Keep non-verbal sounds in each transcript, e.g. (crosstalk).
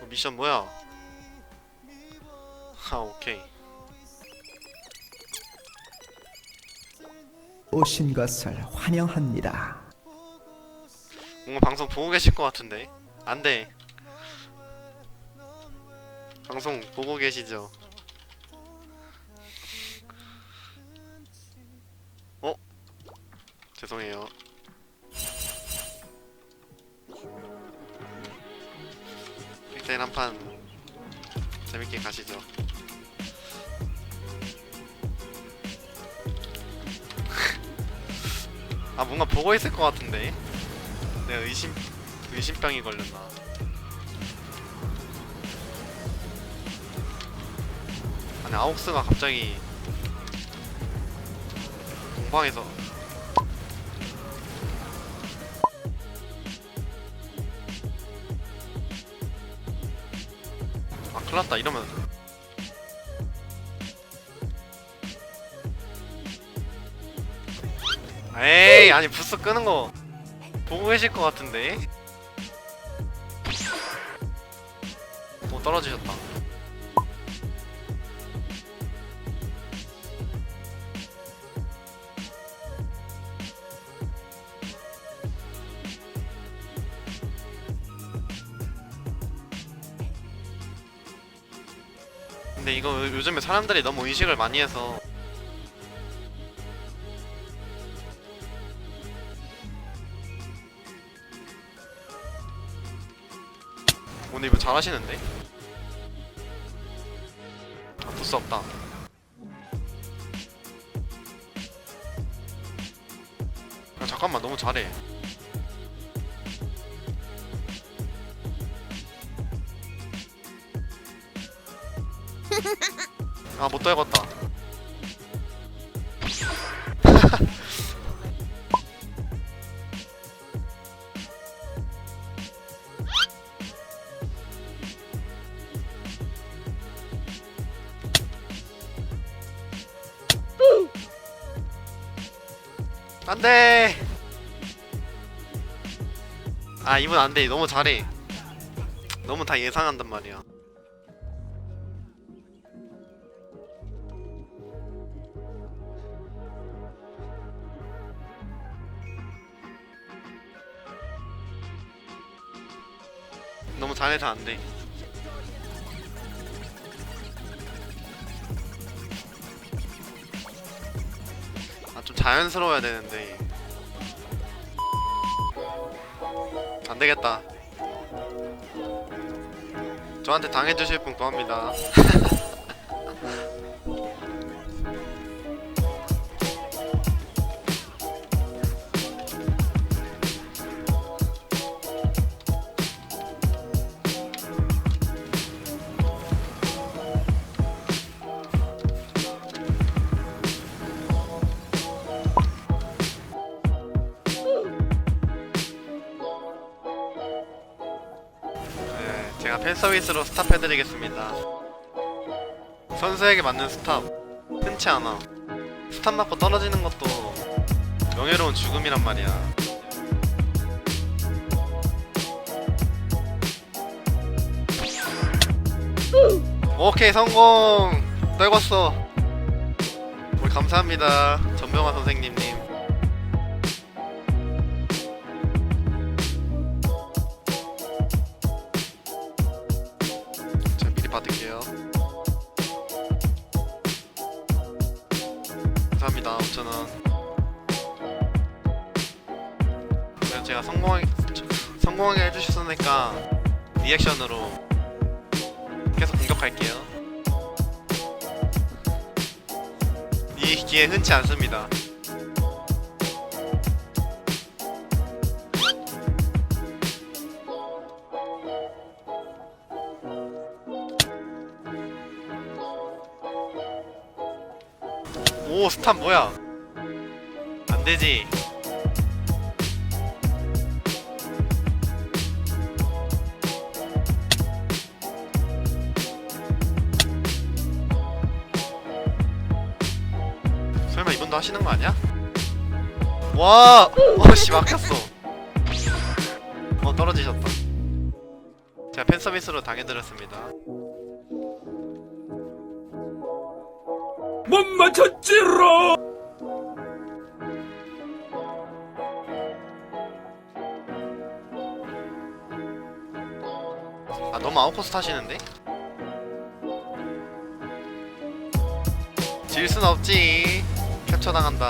어, 미션 뭐야? 아 오케이 오신 것을 환영합니다. 뭔가 방송 보고 계실 것 같은데 안 돼 방송 보고 계시죠? 어? 죄송해요 빅테일 한판 재밌게 가시죠 (laughs) 아 뭔가 보고 있을 것 같은데 내가 의심 의심병이 걸렸나? 아니 아옥스가 갑자기 공방에서 큰일났다 이러면 에이 아니 부스 끄는 거 보고 계실 것 같은데? 오 떨어지셨다 근데 이거 요- 요즘에 사람들이 너무 의식을 많이 해서 오늘 이거 잘하시는데? 아, 부스 없다. 아, 잠깐만, 너무 잘해. 아, 못 떨궜다. 안 돼! 아, 이분 안 돼. 너무 잘해. 너무 다 예상한단 말이야. 너무 잘해서 안 돼. 아, 좀 자연스러워야 되는데. 안 되겠다. 저한테 당해주실 분 구합니다. (laughs) 제가 팬 서비스로 스탑 해드리겠습니다. 선수에게 맞는 스탑 흔치 않아. 스탑 맞고 떨어지는 것도 명예로운 죽음이란 말이야. 오케이 성공 떨궜어. 우리 감사합니다 전병환 선생님님. 받을게요. 감사합니다 5천원. 그래서 제가 성공하게 성공하게 해주셨으니까 리액션으로 계속 공격할게요. 이 기회 흔치 않습니다 오 스탑 뭐야? 안되지. 설마 이번도 하시는 거 아니야? 와! 어씨 막혔어. 어 떨어지셨다. 제가 팬 서비스로 당해드렸습니다 못 맞췄지로! 아 너무 아웃코스 타시는데? 질 순 없지 캡처 당한다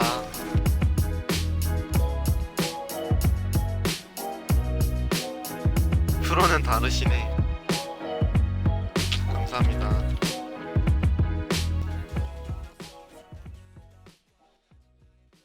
프로는 다르시네 감사합니다